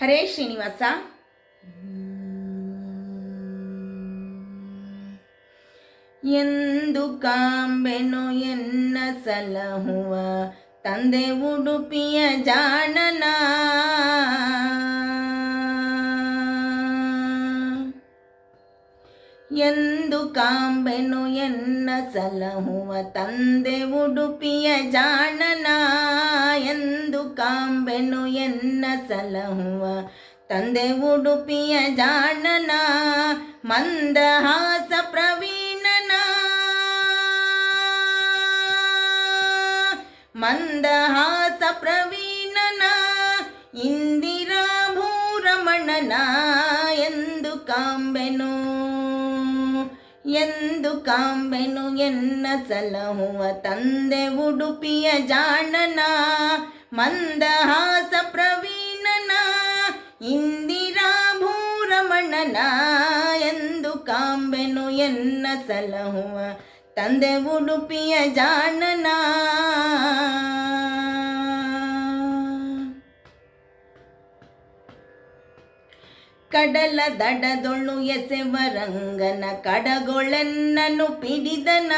ಹರೇ ಶ್ರೀನಿವಾಸ. ಎಂದು ಕಾಂಬೆನು ಎನ್ನ ಸಲಹುವ ತಂದೆ ಉಡುಪಿಯ ಜಾಣನ. ಎಂದು ಕಾಂಬೆನು ಎನ್ನ ಸಲಹುವ ತಂದೆ ಉಡುಪಿಯ ಜಾಣನ ಎಂದು ಕಾಂಬೆನು ಎನ್ನ ಸಲಹುವ ತಂದೆ ಉಡುಪಿಯ ಜಾಣನ ಮಂದಹಾಸ ಪ್ರವೀಣನ ಮಂದಹಾಸ ಪ್ರವೀಣನ ಇಂದಿರಾ ಭೂರಮಣನ ಎಂದು ಕಾಂಬೆನು ಎಂದು ಕಾಂಬೆನು ಎನ್ನ ಸಲಹುವ ತಂದೆ ಉಡುಪಿಯ ಜಾಣನ, ಮಂದಹಾಸ ಪ್ರವೀಣನ, ಇಂದಿರಾ ಭೂರಮಣನ ಎಂದು ಕಾಂಬೆನು ಎನ್ನ ಸಲಹುವ ತಂದೆ ಉಡುಪಿಯ ಜಾಣನ. ಕಡಲ ದಡದೊಳು ಎಸೆವರಂಗನ ಕಡಗೊಳೆನ್ನನು ಪಿಡಿದನ.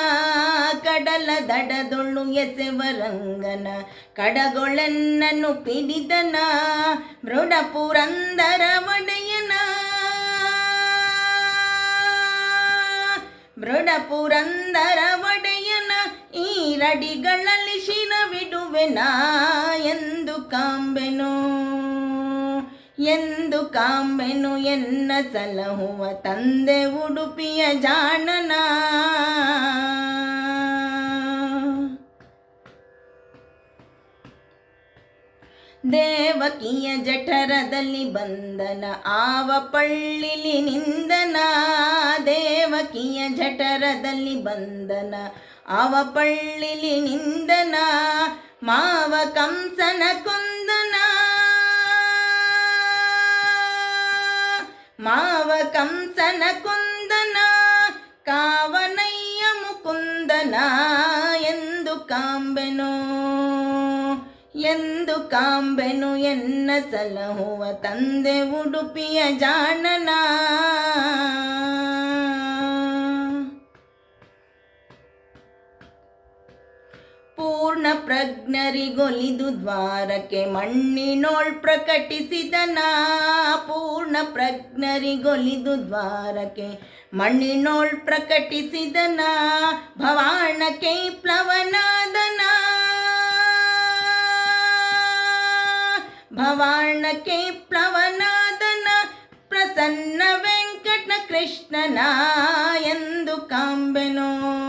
ಕಡಲ ದಡದೊಳು ಎಸೆವರಂಗನ ಕಡಗೊಳೆನ್ನನು ಪಿಡಿದನ. ಮೃಡ ಪುರಂದರ ಒಡೆಯನ. ಮೃಡ ಪುರಂದರ ಒಡೆಯನ. ಈ ರಡಿಗಳಲ್ಲಿ ಶಿರವಿಡುವೆನ ಎಂದು ಕಾಂಬೆನು ಎಂದು ಕಾಂಬೆನು ಎನ್ನ ಸಲಹುವ ತಂದೆ ಉಡುಪಿಯ ಜಾಣನ. ದೇವಕಿಯ ಜಠರದಲ್ಲಿ ಬಂದನ ಆವ ಪಳ್ಳಿಲಿ ನಿಂದನ. ದೇವಕಿಯ ಜಠರದಲ್ಲಿ ಬಂದನ ಆವ ಪಳ್ಳಿಲಿ ನಿಂದನ. ಮಾವ ಕಂಸನ ಕೊಂದನ. ಮಾವ ಕಂಸನ ಕುಂದನ ಕಾವನಯ್ಯ ಮುಕುಂದನ ಎಂದು ಕಾಂಬೆನು ಎಂದು ಕಾಂಬೆನು ಎನ್ನ ಸಲಹುವ ತಂದೆ ಉಡುಪಿಯ ಜಾಣನ. ಪೂರ್ಣ ಪ್ರಜ್ಞರಿಗೊಲಿದು ದ್ವಾರಕ್ಕೆ ಮಣ್ಣಿನೋಳ್ ಪ್ರಕಟಿಸಿದನ. ಪೂರ್ಣ ಪ್ರಜ್ಞರಿಗೊಲಿದು ದ್ವಾರಕ್ಕೆ ಮಣ್ಣಿನೋಳ್ ಪ್ರಕಟಿಸಿದನ. ಭವಾಣಕ್ಕೆ ಪ್ಲವನಾದನ. ಭವಾಣಕ್ಕೆ ಪ್ಲವನಾದನ. ಪ್ರಸನ್ನ ವೆಂಕಟ ಕೃಷ್ಣನ. ಎಂದು ಕಾಂಬೆನು.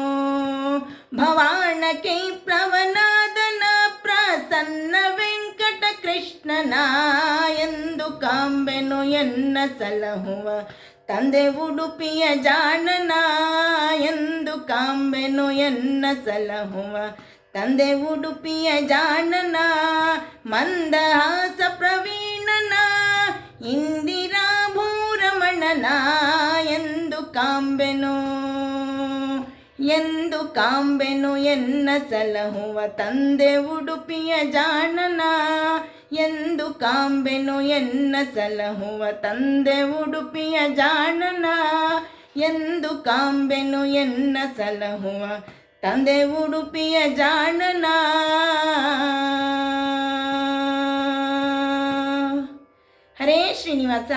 ಭವಾಣಕ್ಕೆ ಪ್ಲವನಾದನ ಪ್ರಸನ್ನ ವೆಂಕಟ ಕೃಷ್ಣನ ಎಂದು ಕಾಂಬೆನು ಎನ್ನ ಸಲಹುವ ತಂದೆ ಉಡುಪಿಯ ಜಾಣನ ಎಂದು ಕಾಂಬೆನು ಎನ್ನ ಸಲಹುವ। ತಂದೆ ಉಡುಪಿಯ ಜಾಣನ ಮಂದಹಾಸ ಪ್ರವೀಣನ ಇಂದಿರಾ ಭೂರಮಣನ ಎಂದು ಕಾಂಬೆನು ಎನ್ನ ಸಲಹುವ ತಂದೆ ಉಡುಪಿಯ ಜಾಣನ. ಎಂದು ಕಾಂಬೆನು ಎನ್ನ ಸಲಹುವ ತಂದೆ ಉಡುಪಿಯ ಜಾಣನ. ಎಂದು ಕಾಂಬೆನು ಎನ್ನ ಸಲಹುವ ತಂದೆ ಉಡುಪಿಯ ಜಾಣನ. ಹರೇ ಶ್ರೀನಿವಾಸ.